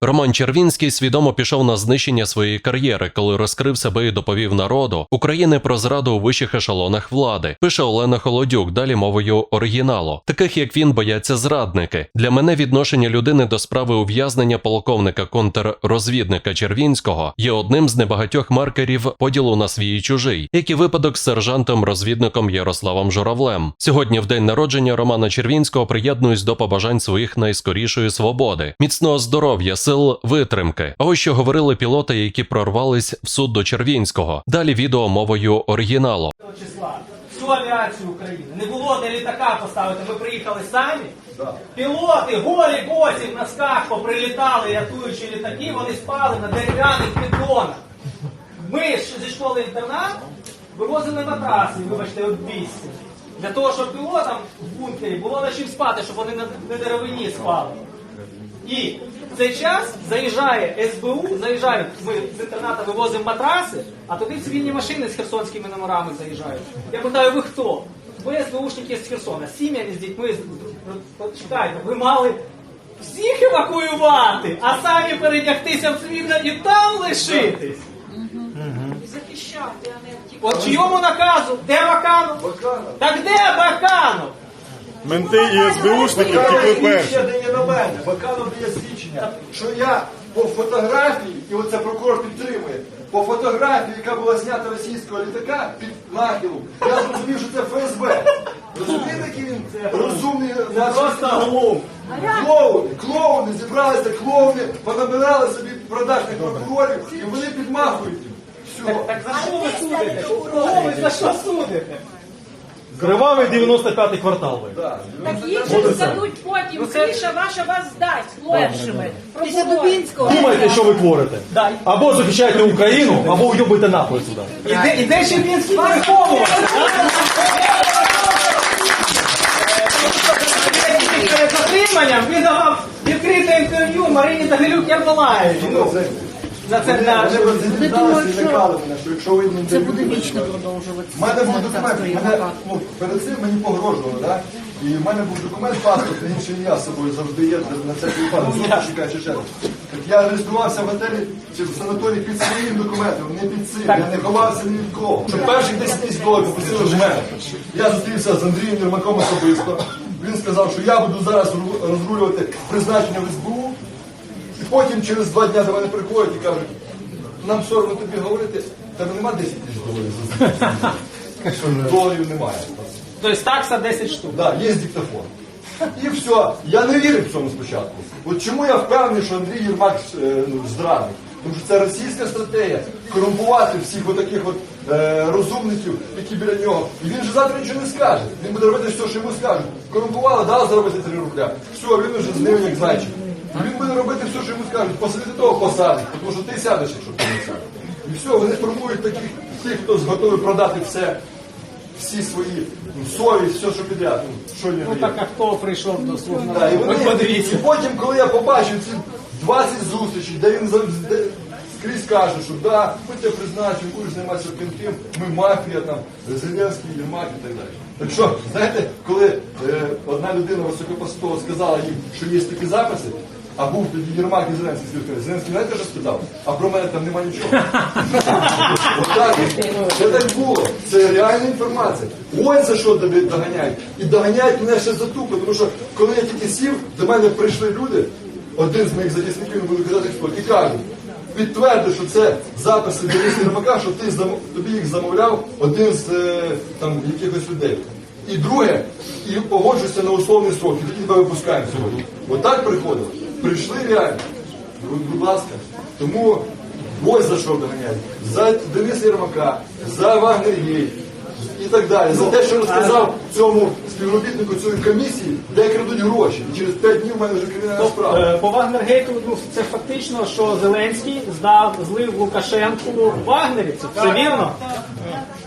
Роман Червінський свідомо пішов на знищення своєї кар'єри, коли розкрив себе і доповів народу України про зраду у вищих ешелонах влади. Пише Олена Холодюк, далі мовою оригіналу. Таких як він бояться зрадники. Для мене відношення людини до справи ув'язнення полковника контррозвідника Червінського є одним з небагатьох маркерів поділу на свій і чужий, як і випадок з сержантом-розвідником Ярославом Журавлем. Сьогодні, в день народження Романа Червінського, приєднуюсь до побажань своїх найскорішої свободи, міцного здоров'я, сил витримки. Ось що говорили пілоти, які прорвались в суд до Червінського. Далі відео мовою оригіналу. числа всю авіацію України. Не було де літака поставити. Ми приїхали самі. Пілоти голі босі в носках поприлітали, рятуючи літаки, вони спали на дерев'яних піддонах. Ми ж зі школи інтернат вивозили матраси, вибачте, от 200. Для того, щоб пілотам в бункері було на чим спати, щоб вони на, на деревині спали. І в цей час заїжджає СБУ, заїжджають, ми з інтерната вивозимо матраси, а туди цивільні машини з херсонськими номерами заїжджають. Я питаю, ви хто? Ви СБУшники з Херсона, з сім'ями з дітьми. Почекайте, ви мали всіх евакуювати, а самі передягтися в цивільне і там лишитись. захищати, а не От чийому наказу? Де Баканов? Так де Баканов? Менти і СБУшники втекли перші. Ще не на мене. Баканов є свідчення, що я по фотографії, і оце прокурор підтримує, по фотографії, яка була знята російського літака під нахилом, я зрозумів, що це ФСБ. Розумієте, який він розумний Це просто глум. клоуни, клоуни, зібралися клоуни, понабирали собі продажних прокурорів, і вони підмахують їм. Все. Так за що ви судите? Кого ви за що судите? Кривавий 95-й квартал. ви. Так їх же здадуть потім. Ну, Криша ваша вас здасть першими. Після Дубінського. Думайте, що ви творите. Або захищайте Україну, або уйобуйте нахуй сюди. Іде, іде Червінський переховувався. Перед затриманням він давав відкрите інтерв'ю Марині Тагилюк Ярмолаєві. За це для Вони що якщо ви не Це буде вічно продовжуватися. У мене був документ, мене, ну, перед цим мені погрожували, да? і в мене був документ паспорт, інше ім'я з собою завжди є на всякий випадок, знову чекаю ще раз. Так я реєструвався в готелі чи в санаторії під своїм документом, не під цим, я не ховався ні від кого. Що перших 10 тисяч доларів попросили в мене. Я зустрівся з Андрієм Єрмаком особисто. Він сказав, що я буду зараз розрулювати призначення в СБУ, потім через два дні до мене приходять і кажуть, нам соромно тобі говорити, тебе нема 10 тисяч доларів. Доларів немає. Тобто такса 10 штук. Да, є диктофон. І все. Я не вірив в цьому спочатку. От чому я впевнений, що Андрій Єрмак е, ну, зрадник? Тому що це російська стратегія корумпувати всіх отаких от, е, розумників, які біля нього. І він же завтра нічого не скаже. Він буде робити все, що йому скажуть. Корумпували, дали заробити 3 рубля. Все, він вже з ним як зайчик. І він буде робити все, що йому скажуть. Посадити того посадить, тому що ти сядеш, якщо ти не сядеш. І все, вони формують таких тих, хто готовий продати все всі свої ну, совість, все, що підряд. Ну, що не Ну так а хто прийшов до слуг Да, і, народу? вони, Ви подивіться. і потім, коли я побачив ці 20 зустрічей, де він завжди скрізь каже, що да, ми тебе призначимо, будеш займатися тим тим, ми мафія, там, Зеленський, Єрмак і так далі. Так що, знаєте, коли е, одна людина високопостова сказала їм, що є такі записи, а був тоді Єрмак і Зеленський спілкувався. Зеленський знаєте, що сказав? А про мене там нема нічого. Отак, це так було. Це реальна інформація. Ось за що доганяють. І доганяють мене ще за тупо, тому що коли я тільки сів, до мене прийшли люди, один з моїх захисників, не казати і кажуть, підтверди, що це записи Дениса Єрмака, що ти тобі їх замовляв один з е, там якихось людей. І друге, і погоджуйся на условний срок, і тоді тебе випускаємо сьогодні. Отак приходило. Прийшли реально. Будь, ласка. Тому ось за що доганяють. За Дениса Єрмака, за Вагнергей і так далі. За те, що розказав цьому співробітнику цієї комісії, де крадуть гроші. І через 5 днів в мене вже кримінальна справа. Е, По Вагнергейту ну, це фактично, що Зеленський здав злив Лукашенку вагнерівців. Це вірно?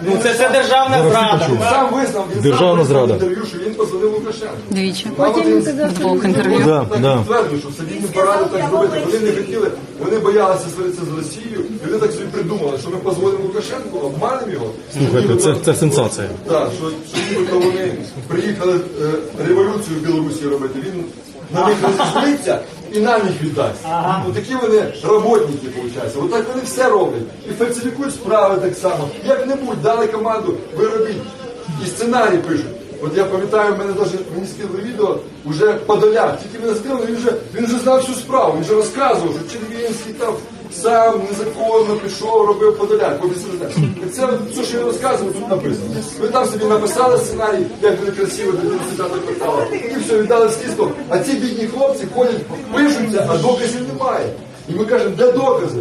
Ну це, це державна зрада. Він сам визнав, він Державна сам зрада. інтерв'ю, що він позвонив Лукашенку. Двічі. Потім Двох інтерв'ю. Да, да. підтвердив, що собі не порадив так зробити. Вони не хотіли, вони боялися сваритися з Росією, і вони так собі придумали, що ми позвонимо Лукашенку, обманемо його. Слухайте, це, це сенсація. Так, що, що нібито вони приїхали е, революцію в Білорусі робити. Він на них розізлиться і нам їх віддасть. Ну такі вони роботники, виходить. Отак вони все роблять. І фальсифікують справи так само. Як-небудь дали команду, ви робіть. І сценарій пишуть. От я пам'ятаю, мене даже мені скинули відео уже Подоляк. Тільки мене скинули, він вже він вже знав всю справу, він вже розказував, що Червінський там сам незаконно пішов, робив Подоляк. Це- це що я розказував, тут написано. Ви там собі написали сценарій, як вони красиво до 30 квартала, і все, віддали слідство. А ці бідні хлопці ходять, пишуться, а доказів немає. І ми кажемо, де докази?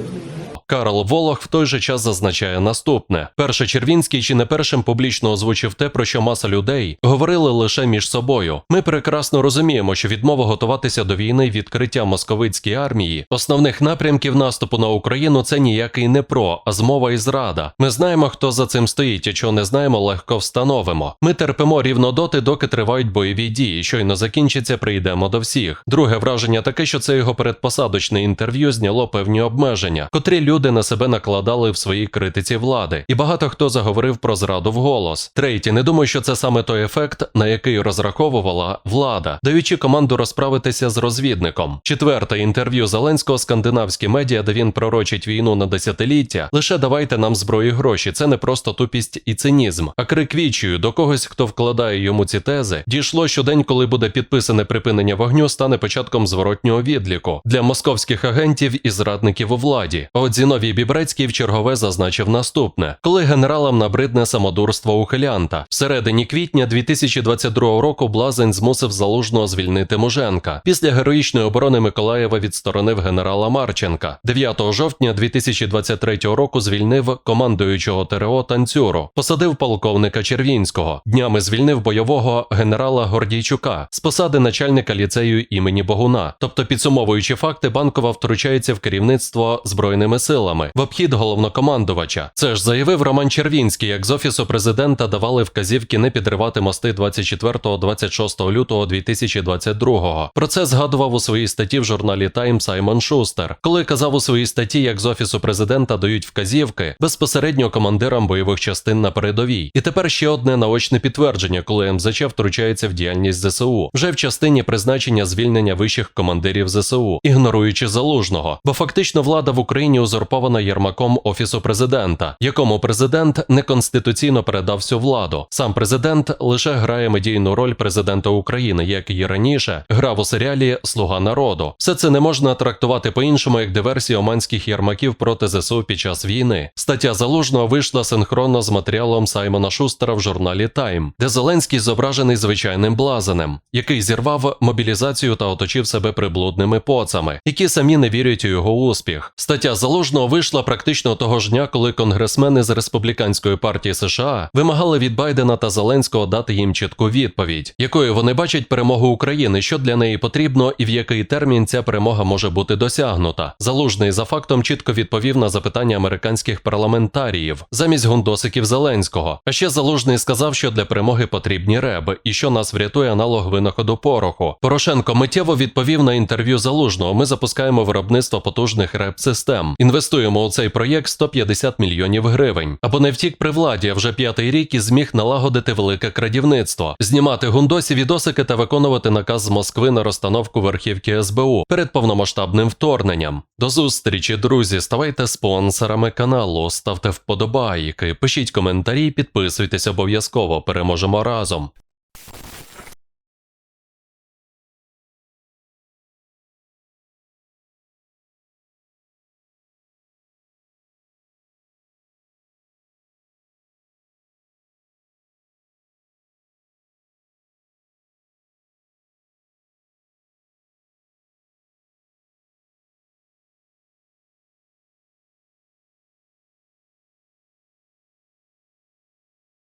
Карл Волох в той же час зазначає наступне: перше Червінський чи не першим публічно озвучив те, про що маса людей говорили лише між собою. Ми прекрасно розуміємо, що відмова готуватися до війни відкриття московицькій армії, основних напрямків наступу на Україну це ніякий не про, а змова і зрада. Ми знаємо, хто за цим стоїть, і чого не знаємо, легко встановимо. Ми терпимо рівно доти, доки тривають бойові дії. Щойно закінчиться, прийдемо до всіх. Друге враження таке, що це його передпосадочне інтерв'ю зняло певні обмеження, котрі люди на себе накладали в своїй критиці влади, і багато хто заговорив про зраду вголос. Третє, не думаю, що це саме той ефект, на який розраховувала влада, даючи команду розправитися з розвідником. Четверте інтерв'ю Зеленського скандинавські медіа, де він пророчить війну на десятиліття. Лише давайте нам зброї гроші. Це не просто тупість і цинізм, а крик вічію до когось, хто вкладає йому ці тези. Дійшло, що день, коли буде підписане припинення вогню, стане початком зворотнього відліку для московських агентів і зрадників у владі. От Зіновій Бібрецький в чергове зазначив наступне: коли генералам набридне самодурство ухилянта, всередині квітня 2022 року Блазень змусив залужного звільнити Муженка. Після героїчної оборони Миколаєва відсторонив генерала Марченка. 9 жовтня 2023 року звільнив командуючого ТРО Танцюру, посадив полковника Червінського. Днями звільнив бойового генерала Гордійчука з посади начальника ліцею імені Богуна. Тобто, підсумовуючи факти, банкова втручається в керівництво збройними силами в обхід головнокомандувача. Це ж заявив Роман Червінський, як з офісу президента давали вказівки не підривати мости 24-26 лютого 2022-го. Про це згадував у своїй статті в журналі Time Саймон Шустер, коли казав у своїй статті, як з офісу президента дають вказівки безпосередньо командирам бойових частин на передовій. І тепер ще одне наочне підтвердження, коли МЗЧ втручається в діяльність ЗСУ вже в частині призначення звільнення вищих командирів ЗСУ, ігноруючи залужного, бо фактично влада в Україні узурпована Єрмаком офісу президента, якому президент неконституційно передав всю владу. Сам президент лише грає медійну роль президента України, як і раніше грав у серіалі Слуга народу. Все це не можна трактувати по-іншому, як диверсія оманських єрмаків проти ЗСУ під час війни. Стаття залужного вийшла синхронно з матеріалом Саймона Шустера в журналі Тайм, де Зеленський зображений звичайним блазенем, який зірвав мобілізацію та оточив себе приблудними поцами, які самі не вірять у його успіх. Стаття залужного вийшла практично того ж дня, коли конгресмени з республіканської партії США вимагали від Байдена та Зеленського дати їм чітку відповідь, якою вони бачать перемогу України, що для неї потрібно і в який термін ця перемога може бути досягнута. Залужний за фактом чітко відповів на запитання американських парламентаріїв замість гундосиків Зеленського. А ще залужний сказав, що для перемоги потрібні реби і що нас врятує аналог винаходу пороху. Порошенко миттєво відповів на інтерв'ю залужного. Ми запускаємо виробництво потужних реп-систем. Інвестуємо у цей проєкт 150 мільйонів гривень. Або не втік при владі, а вже п'ятий рік і зміг налагодити велике крадівництво, знімати гундосі відосики та виконувати наказ з Москви на розстановку верхівки СБУ перед повномасштабним вторгненням. До зустрічі, друзі. Ставайте спонсорами каналу, ставте вподобайки, пишіть коментарі, підписуйтесь обов'язково. Переможемо разом.